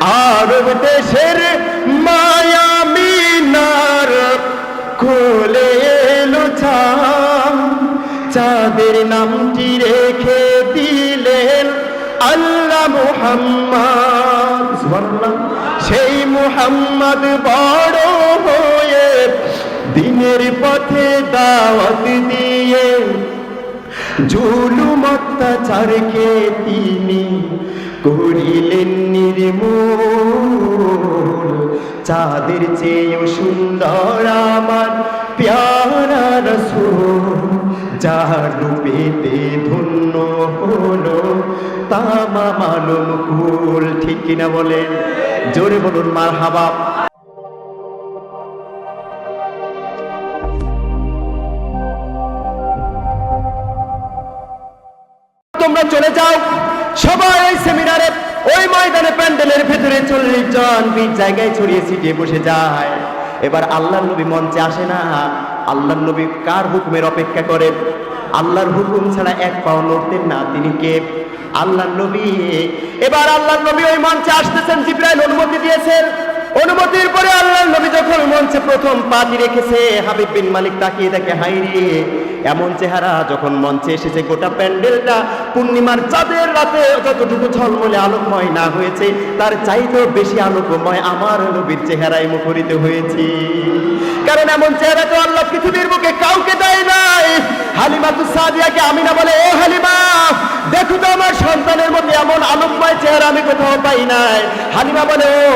আরব দেশের মায়া মিনার খোলে এলো চাঁদ। চাঁদের নামটি রেখে দিলেন আল্লাহ মুহাম্মদ। সেই মুহাম্মদ বড় হয়ে দিনের পথে দাওয়াত জুলুম অত্যাচারকে তিনি করিলেন নির্মূল। চাঁদের চেয়েও সুন্দর আমার প্যারা রসুল, যার রূপেতে ধন্য হলো তামা মালুম কুল। ঠিক কিনা বলেন? জোরে বলুন মার হাবা তোমরা চলে যাও। সবাই ওই সেমিনারে ওই ময়দানে প্যান্ডেলের ভেতরে চল্লিশ জন বিশ জায়গায় ছড়িয়ে ছিটিয়ে বসে যায়। এবার আল্লাহ নবী মঞ্চে আসে না। আল্লাহ নবী কার হুকুমের অপেক্ষা করেন আল্লাহর হুকুম ছাড়া এক পাও নড়তেন না তিনি কে? আল্লাহ নবী। এবার আল্লাহ নবী ওই মঞ্চে আসতেছেন। জিব্রাইল অনুমতি দিয়েছেন। অনুমতির পরে আল্লাহ নবী যখন মঞ্চে প্রথম পাতি রেখেছে, হাবিব বিন মালিক তাকিয়ে দেখে হাইরে এমন চেহারা যখন মঞ্চে এসেছে, গোটা প্যান্ডেলটা পূর্ণিমার চাঁদের রাতে যতটুকু ঝলমলে আলোকময় না হয়েছে, তার চাইতেও বেশি আলোকময় আমার নবীর চেহারায় মুখরিত হয়েছে। কারণ এমন চেহারা তো আল্লাহ পৃথিবীর বুকে কাউকে দেয় নাই। হালিমা তু সাদিয়াকে আমি না বলে, ও হালিমা, দেখো তো আমার সন্তানের মধ্যে এমন আলোকময় চেহারা আমি কোথাও পাই নাই। হালিমা বলে, ও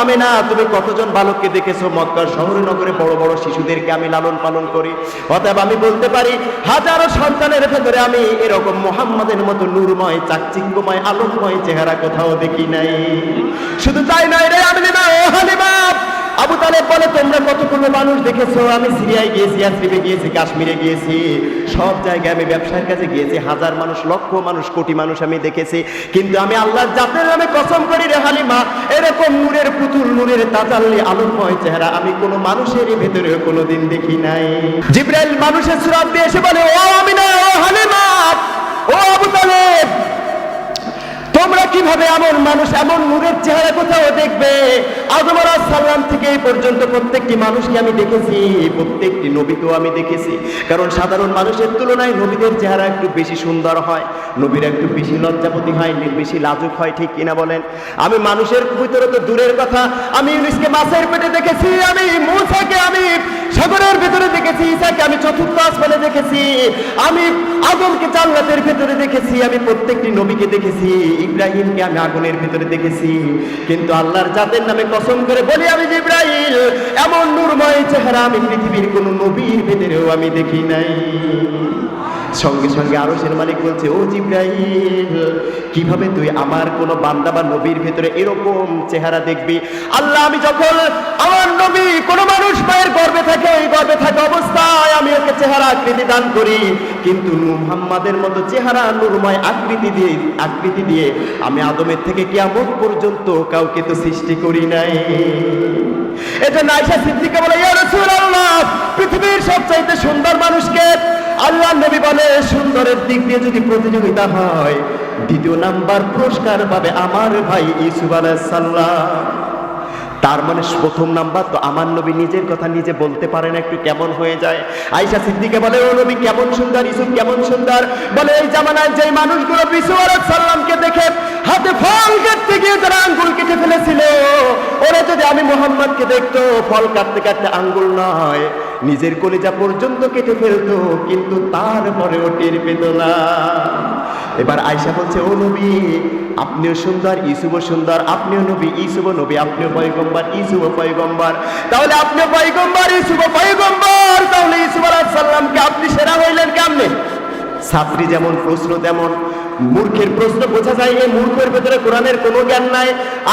আমি না তুমি কতজন বালককে দেখেছ? মক্কার শহরে নগরে বড় বড় শিশুদেরকে আমি লালন পালন করি। অতএব আমি বলতে পারি হাজারো সন্তানের ভেতরে আমি এরকম মোহাম্মদের মতো নূরময়, চাকচিক্যময়, আলোকময় চেহারা কোথাও দেখি নাই। শুধু তাই নয় রে আমি আবু তালেব বলে, তোমরা কতগুলো মানুষ দেখেছ? আমি সিরিয়ায় গিয়েছি আশ্রিবে গিয়েছি, কাশ্মীরে গিয়েছি। সব জায়গায় আমি ব্যবসার কাছে গিয়েছি। হাজার মানুষ, লক্ষ মানুষ, কোটি মানুষ আমি দেখেছি। কিন্তু আমি আল্লাহর জাতের নামে কসম করি রে হালিমা, এরকম নূরের পুতুল নূরের তাজাল্লি আলোকময় চেহারা আমি কোনো মানুষের ভেতরে কোনোদিন দেখি নাই। জিব্রাইল মানুষের সুরাত দিয়ে এসে বলে, ও আমিনা, ও হালিমা, ও আবু তালেব তোমরা কীভাবে এমন মানুষ, এমন নূরের চেহারা কোথাও দেখবে? আদম সাল্লাম থেকে এই পর্যন্ত প্রত্যেকটি মানুষকে আমি দেখেছি, প্রত্যেকটি নবীকেও আমি দেখেছি। কারণ সাধারণ মানুষের তুলনায় নবীদের চেহারা একটু বেশি সুন্দর হয়, নবীরা একটু বেশি লজ্জাপতি হয় বেশি লাজুক হয়, ঠিক কিনা বলেন? আমি মানুষের ভিতরে তো দূরের কথা, আমি ইউনিসকে মাছের পেটে দেখেছি, আমি মূসাকে, আমি সাগরের ভেতরে দেখেছি ঈসাকে আমি চতুর্থ আসমানে দেখেছি, আমি আদমকে জান্নাতের ভেতরে দেখেছি, আমি প্রত্যেকটি নবীকে দেখেছি, ইব্রাহিমকে আমি আগুনের ভেতরে দেখেছি। কিন্তু আল্লাহর জাতের নামে কসম করে বলি আমি যে ইব্রাহিম এমন নূরময় চেহারা আমি পৃথিবীর কোন নবীর ভেতরেও আমি দেখি নাই। সঙ্গে সঙ্গে আরও সের মালিক বলছে, ও জিব্রাহিম কীভাবে তুই আমার কোন বান্দা বা নবীর ভেতরে এরকম চেহারা দেখবি? আল্লাহ, আমি যখন আমার নবী কোন মানুষ মায়ের গর্বে থাকে এই গর্বে থাকে অবস্থায় আমি ওকে চেহারা আকৃতি দান করি। কিন্তু মুহাম্মাদের মতো চেহারা নূরময় আকৃতি দিয়ে আকৃতি দিয়ে আমি আদমের থেকে কিয়ামত পর্যন্ত কাউকে তো সৃষ্টি করি নাই। এটা নাইসা সিদ্দিকা বলে, ইয়া রাসূলুল্লাহ, পৃথিবীর সবচাইতে সুন্দর মানুষকে আল্লাহ নবী বলে, সুন্দরের দিক দিয়ে যদি প্রতিযোগিতা হয়, দ্বিতীয় নাম্বার পুরস্কার পাবে আমার ভাই ইসুফ আলাইসাল্লাম তার মানে প্রথম নাম্বার তো আমার নবী নিজের কথা নিজে বলতে পারে না, একটু কেমন হয়ে যায়। আইসা সিদ্দিকে বলে, ও নবী, কেমন সুন্দর ইসুফ কেমন সুন্দর? বলে, এই জামানায় যে মানুষগুলো বিশু সাল্লামকে দেখে হাতে ফল কাটতে গিয়ে তারা আঙ্গুল কেটে ফেলেছিল, ওরা যদি আমি মোহাম্মদকে দেখতো, ফল কাটতে কাটতে আঙ্গুল নয়। নিজের কলিজা পর্যন্ত কেটে ফেলত, কিন্তু তারপরেও টের পেত না। এবার আয়সা বলছে, ও নবী, আপনিও সুন্দর ইসুব সুন্দর, আপনিও নবী ইসুব নবী, আপনিও পয়গম্বর ইসুব পয়গম্বর। তাহলে আপনিও পয়গম্বর ইসুব পয়গম্বর, তাহলে ইসুব আলাইহিস সালামকে আপনি সেরা হইলেন কেমনে ছাত্রী যেমন প্রশ্ন, তেমন মূর্খের প্রশ্ন। বোঝা যায় এই মূর্খের ভেতরে কোরআনের কোনো জ্ঞান নাই।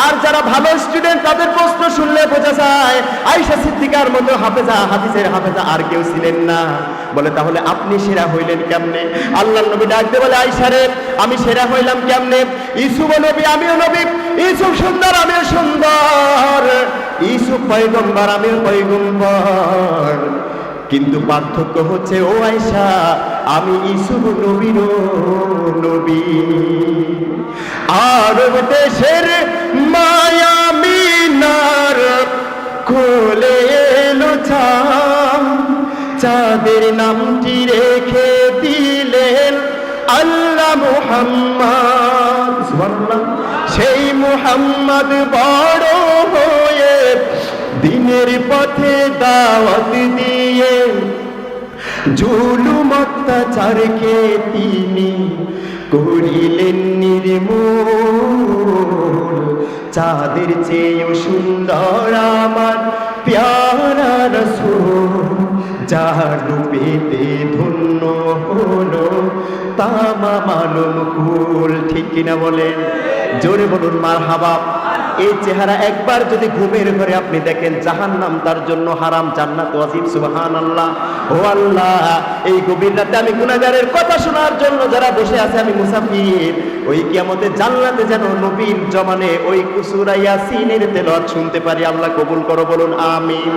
আর যারা ভালো স্টুডেন্ট তাদের প্রশ্ন শুনলে বোঝা যায় আইসা সিদ্দিকার মতো হাফেজা হাদিসের হাফেজা আর কেউ ছিলেন না। বলে, তাহলে আপনি সেরা হইলেন কেমনে? আল্লাহ নবী ডাকতে বলে আইসা রে, আমি সেরা হইলাম কেমনে? ইসুফ নবী, আমিও নবী। ইসুফ সুন্দর, আমিও সুন্দর। ইসুফ পয়গম্বর, আমিও পয়গম্বর। কিন্তু পার্থক্য হচ্ছে, ও আয়সা আমি ইসুফ নবীর নবী। আরব দেশের মায়ামিনার খোলে এলো চাঁদের নামটি রেখে দিলেন আল্লাহ মুহাম্মদ। সেই মুহাম্মদ বড় দিনের পথে দাওয়াত দিয়ে জুলুম অত্যাচারকে তিনি করিলেন নির্মূল। চাঁদের চেয়েও সুন্দর আমার প্যারা রসুল, যার রূপেতে ধন্য হলো তামা মালুম কুল ঠিক কিনা বলেন? জোরে বলুন মার হাবা এই চেহারা একবার যদি ঘুমের ঘরে আপনি দেখেন জাহান নাম তার জন্য হারাম, জান্নাত ওয়াজিব সুবহান আল্লাহ ও আল্লাহ, এই গভীর রাতে আমি গুনাহগারের কথা শোনার জন্য যারা বসে আছে, আমি মুসাফির। ওই কিয়ামতে জান্নাতে যেন নবীর জমানে ওই কুসুরা ইয়াসিনের তেলাওয়াত শুনতে পারি, আল্লাহ কবুল করো, বলুন, আমিন।